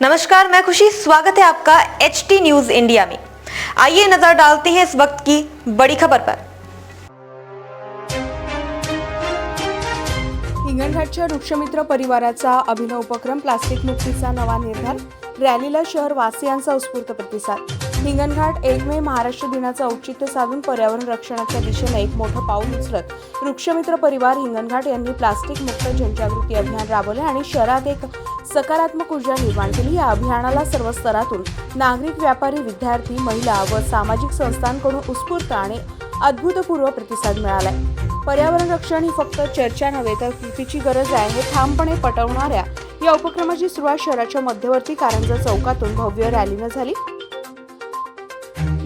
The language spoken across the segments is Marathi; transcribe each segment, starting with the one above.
नमस्कार मैं खुशी। स्वागत है आपका एच टी न्यूज इंडिया में। आइए नजर डालते हैं इस वक्त की बड़ी खबर पर। हिंगणघाटच्या वृक्षमित्र परिवाराचा अभिनव उपक्रम प्लास्टिक मुक्तीचा नवा निर्धार रॅलीला शहरवासियांचा उत्स्फूर्त प्रतिसाद. हिंगणघाट एक मे महाराष्ट्र दिनाचं औचित्य साधून पर्यावरण रक्षणाच्या दिशेने एक मोठं पाऊल उचलत वृक्षमित्र परिवार हिंगणघाट यांनी प्लास्टिक मुक्त जनजागृती अभियान राबवले आणि शहरात एक सकारात्मक ऊर्जा निर्माण केली. या अभियानाला सर्व स्तरातून नागरिक व्यापारी विद्यार्थी महिला व सामाजिक संस्थांकडून उत्स्फूर्त आणि अद्भुतपूर्व प्रतिसाद मिळालाय. पर्यावरण रक्षण ही फक्त चर्चा नव्हे तर कृतीची गरज आहे. हे ठामपणे पटवणाऱ्या या उपक्रमाची सुरुवात शहराच्या मध्यवर्ती कारंजा चौकातून भव्य रॅलीनं झाली.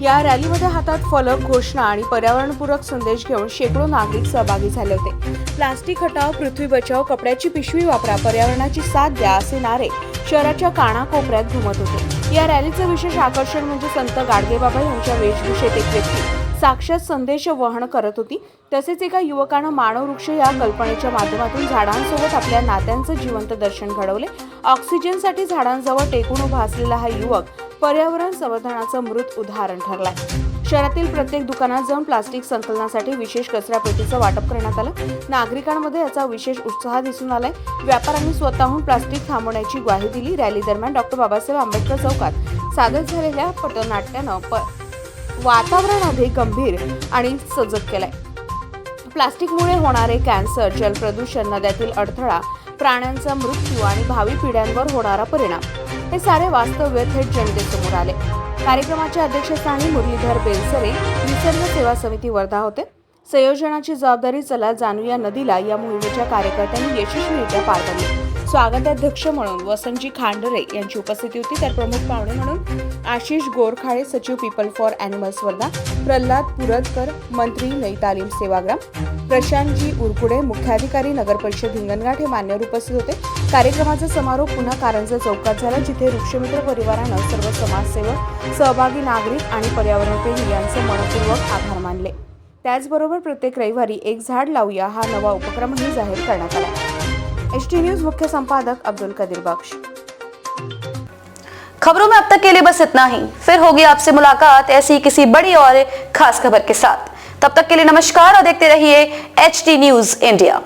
या रॅलीमध्ये हातात फलक घोषणा आणि पर्यावरणपूरक संदेश घेऊन शेकडो नागरिक सहभागी झाले होते. प्लास्टिक हटाव पृथ्वी बचाव कपड्याची पिशवी वापरा पर्यावरणाची साथ द्या असे नारे शहराच्या कानाकोपऱ्यात घुमत होते. या रॅलीचं विशेष आकर्षण म्हणजे संत गाडगेबाबा यांच्या वेशभूषेत एक व्यक्ती साक्षात संदेश वहन करत होती. तसेच एका युवकानं मानव वृक्ष या कल्पनेच्या माध्यमातून झाडांसोबत आपल्या नात्यांचं जिवंत दर्शन घडवले. ऑक्सिजनसाठी झाडांजवळ टेकून उभा असलेला हा युवक पर्यावरण संवर्धनाचं मृत उदाहरण ठरलाय शहरातील प्रत्येक दुकानात जाऊन प्लास्टिक संकलनासाठी विशेष कचरा पेटीचं वाटप करण्यात आलं. नागरिकांमध्ये याचा विशेष उत्साह दिसून आलाय. व्यापाऱ्यांनी स्वतःहून प्लास्टिक थांबवण्याची ग्वाही दिली. रॅली दरम्यान डॉक्टर बाबासाहेब आंबेडकर चौकात सादर झालेल्या पटनाट्यानं प वातावरण अधिक गंभीर आणि सजग केलंय. प्लास्टिकमुळे होणारे कॅन्सर जलप्रदूषण नद्यातील अडथळा प्राण्यांचा मृत्यू आणि भावी पिढ्यांवर होणारा परिणाम हे सारे वास्तव्य थेट जनतेसमोर आले. कार्यक्रमाच्या अध्यक्षस्थानी मुरलीधर बेलसरे निसर्ग सेवा समिती वर्धा होते. संयोजनाची जबाबदारी चला जाणूया नदीला या मोहिमेच्या कार्यकर्त्यांनी यशस्वीरित्या पार पाडली. स्वागताध्यक्ष म्हणून वसंतजी खांडरे यांची उपस्थिती होती. तर प्रमुख पाहुणे म्हणून आशिष गोरखाळे सचिव People for Animals Wardha Pralhad Puradkar मंत्री नई तालीम सेवाग्राम प्रशांतजी उरकुडे मुख्याधिकारी नगर परिषद हिंगणघाट हे मान्यवर उपस्थित होते. कार्यक्रमाचा समारोप पुन्हा कारंजा चौकात झाला जिथे वृक्षमित्र परिवारानं सर्व समाजसेवक सहभागी नागरिक आणि पर्यावरणप्रेमी यांचे मनपूर्वक आभार मानले. त्याचबरोबर प्रत्येक रविवारी एक झाड लावूया हा नवा उपक्रमही जाहीर करण्यात आला. एच टी न्यूज़ मुख्य संपादक अब्दुल कदीर बख्श। खबरों में अब तक के लिए बस इतना ही। फिर होगी आपसे मुलाकात ऐसी किसी बड़ी और खास खबर के साथ। तब तक के लिए नमस्कार और देखते रहिए एच टी न्यूज़ इंडिया।